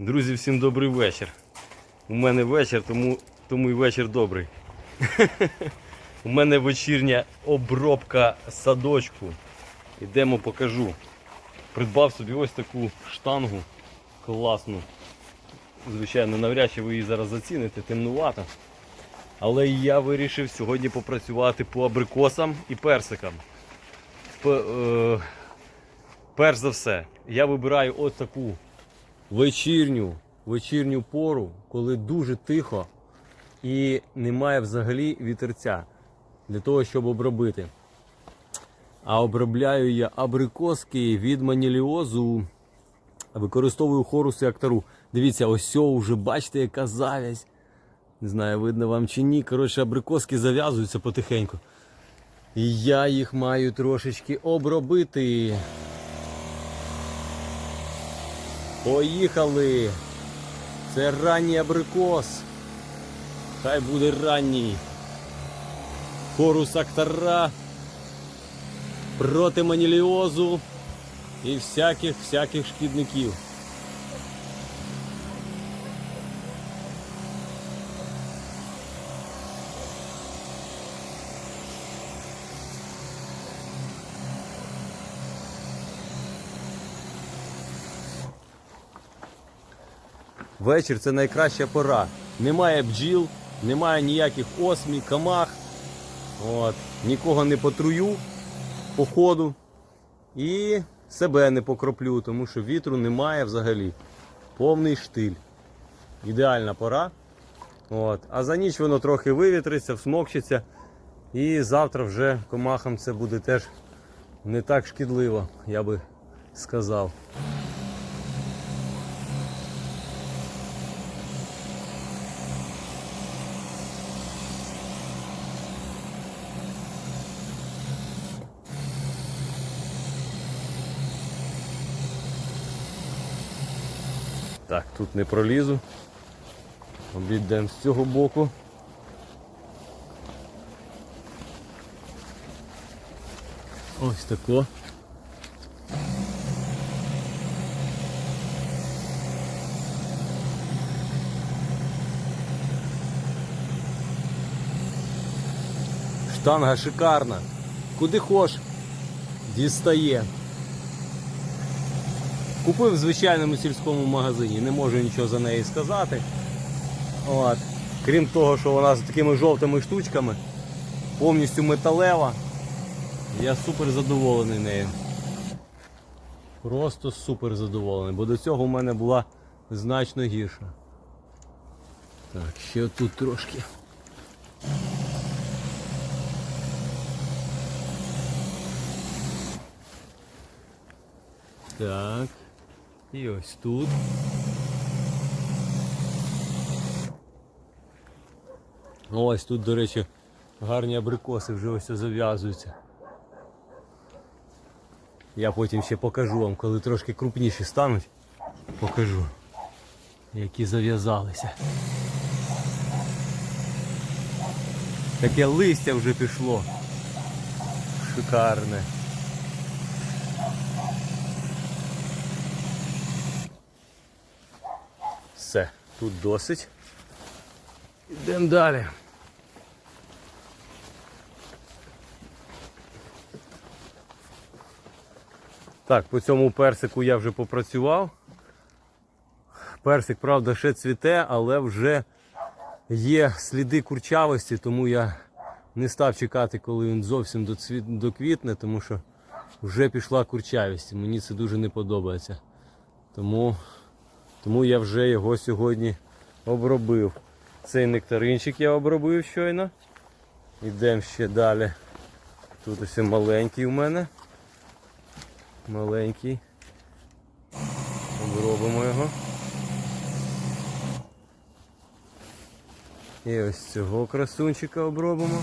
Друзі, всім добрий вечір. У мене вечір, тому, тому і вечір добрий. У мене вечірня обробка садочку. Ідемо покажу. Придбав собі ось таку штангу класну. Звичайно, навряд чи ви її зараз заціните, темнувато. Але я вирішив сьогодні попрацювати по абрикосам і персикам. П- е, перш за все, я вибираю ось таку вечірню, вечірню пору, коли дуже тихо і немає взагалі вітерця для того, щоб обробити. А обробляю я абрикоски від маніліозу. Використовую хорус і актару. Дивіться, ось цього вже бачите, яка завязь. Не знаю, видно вам чи ні. Коротше, абрикоски зав'язуються потихеньку. І я їх маю трошечки обробити. Поїхали! Це ранній абрикос. Хай буде ранній. Хорус актара проти маніліозу і всяких всяких шкідників. Вечір це найкраща пора. Немає бджіл, немає ніяких осмій, камах. От. Нікого не потрую по ходу. І себе не покроплю, тому що вітру немає взагалі. Повний штиль. Ідеальна пора. От. А за ніч воно трохи вивітриться, всмокчиться. І завтра вже комахам це буде теж не так шкідливо, я би сказав. Так, тут не пролізу. Обійдемо з цього боку. Ось тако. Штанга шикарна. Куди хош, дістає. Купив в звичайному сільському магазині, не можу нічого за неї сказати. От. Крім того, що вона з такими жовтими штучками, повністю металева. Я супер задоволений нею. Просто супер задоволений, бо до цього в мене була значно гірша. Так, ще тут трошки. Так. І ось тут. Ось тут, до речі, гарні абрикоси вже ось зав'язуються. Я потім ще покажу вам, коли трошки крупніші стануть, покажу, які зав'язалися. Таке листя вже пішло. Шикарне. Все, тут досить. Йдемо далі. Так, по цьому персику я вже попрацював. Персик, правда, ще цвіте, але вже є сліди курчавості, тому я не став чекати, коли він зовсім доквітне, тому що вже пішла курчавість. Мені це дуже не подобається. Тому тому я вже його сьогодні обробив. Цей нектаринчик я обробив щойно. Йдемо ще далі. Тут ось маленький у мене. Маленький. Обробимо його. І ось цього красунчика обробимо.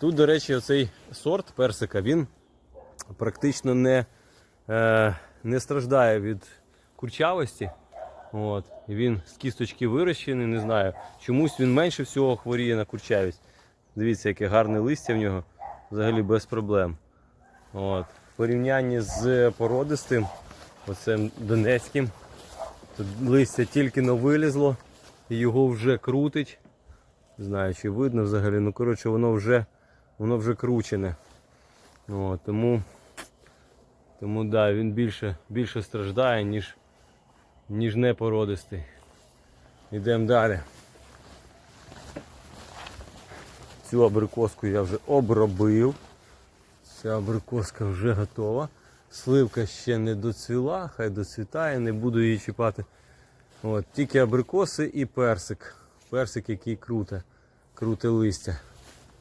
Тут, до речі, оцей сорт персика, він практично не, е, не страждає від курчавості. От. Він з кісточки вирощений, не знаю. Чомусь він менше всього хворіє на курчавість. Дивіться, яке гарне листя в нього. Взагалі без проблем. От. В порівнянні з породистим, оцим донецьким, тут листя тільки но вилізло, і його вже крутить. Не знаю, чи видно взагалі, ну коротше, воно вже, воно вже кручене. От, тому, тому да, він більше, більше страждає, ніж, ніж непородистий. Йдемо далі. Цю абрикоску я вже обробив. Ця абрикоска вже готова. Сливка ще не доцвіла, хай доцвітає, не буду її чіпати. От, тільки абрикоси і персик. Персик, який круте, круте листя.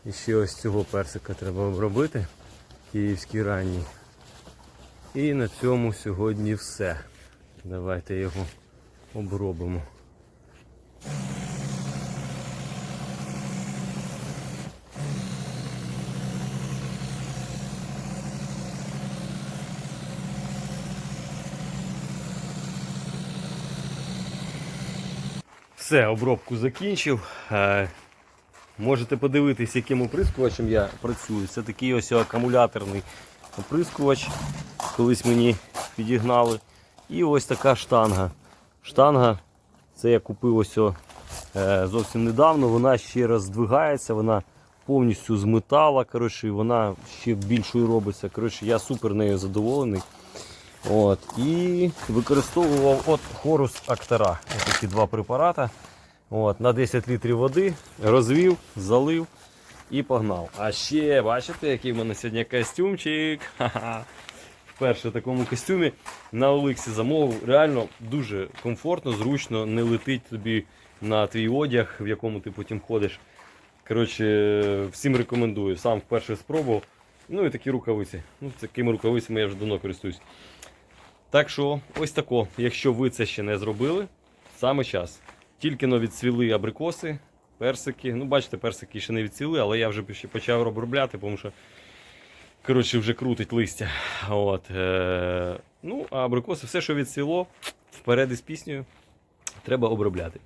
І ще ось цього персика треба обробити. Київський ранній. І на цьому сьогодні все. Давайте його обробимо. Все, обробку закінчив. Можете подивитись, яким оприскувачем я працюю. Це такий ось акумуляторний оприскувач. Колись мені підігнали. І ось така штанга. Штанга, це я купив ось е, зовсім недавно. Вона ще раз здвигається, вона повністю з метала. Коротше, вона ще більшою робиться. Коротше, я супер нею задоволений. От, і використовував от Хорус Актера. Ось такі два препарати. От, на 10 літрів води розвів, залив і погнав. А ще бачите, який в мене сьогодні костюмчик. Вперше в такому костюмі на Оликсі замовив. Реально дуже комфортно, зручно, не летить тобі на твій одяг, в якому ти потім ходиш. Коротше, всім рекомендую. Сам вперше спробував. Ну і такі рукавиці. Ну, такими рукавицями я вже давно користуюсь. Так що, ось тако. Якщо ви це ще не зробили, саме час. Тільки но відцвіли абрикоси, персики. Ну, бачите, персики ще не відцвіли, але я вже почав обробляти, тому що коротше, вже крутить листя. От, е, ну, а абрикоси, все, що відцвіло, вперед із піснею, треба обробляти.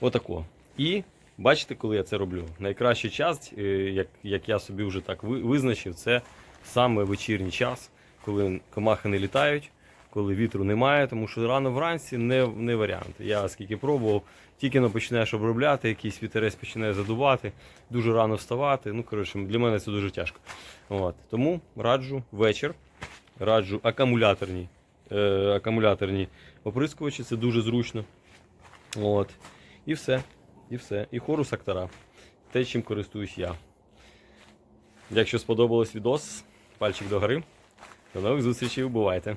Отако. І бачите, коли я це роблю? Найкращий час, е, як, як я собі вже так визначив, це саме вечірній час, коли комахи не літають коли вітру немає, тому що рано вранці не, не варіант. Я скільки пробував, тільки но починаєш обробляти, якийсь вітерець починає задувати, дуже рано вставати. Ну, коротше, для мене це дуже тяжко. От. Тому раджу вечір, раджу акумуляторні, е, акумуляторні оприскувачі, це дуже зручно. От. І все. І все. І хорус актора. Те, чим користуюсь я. Якщо сподобалось відос, пальчик догори. До нових зустрічей, бувайте!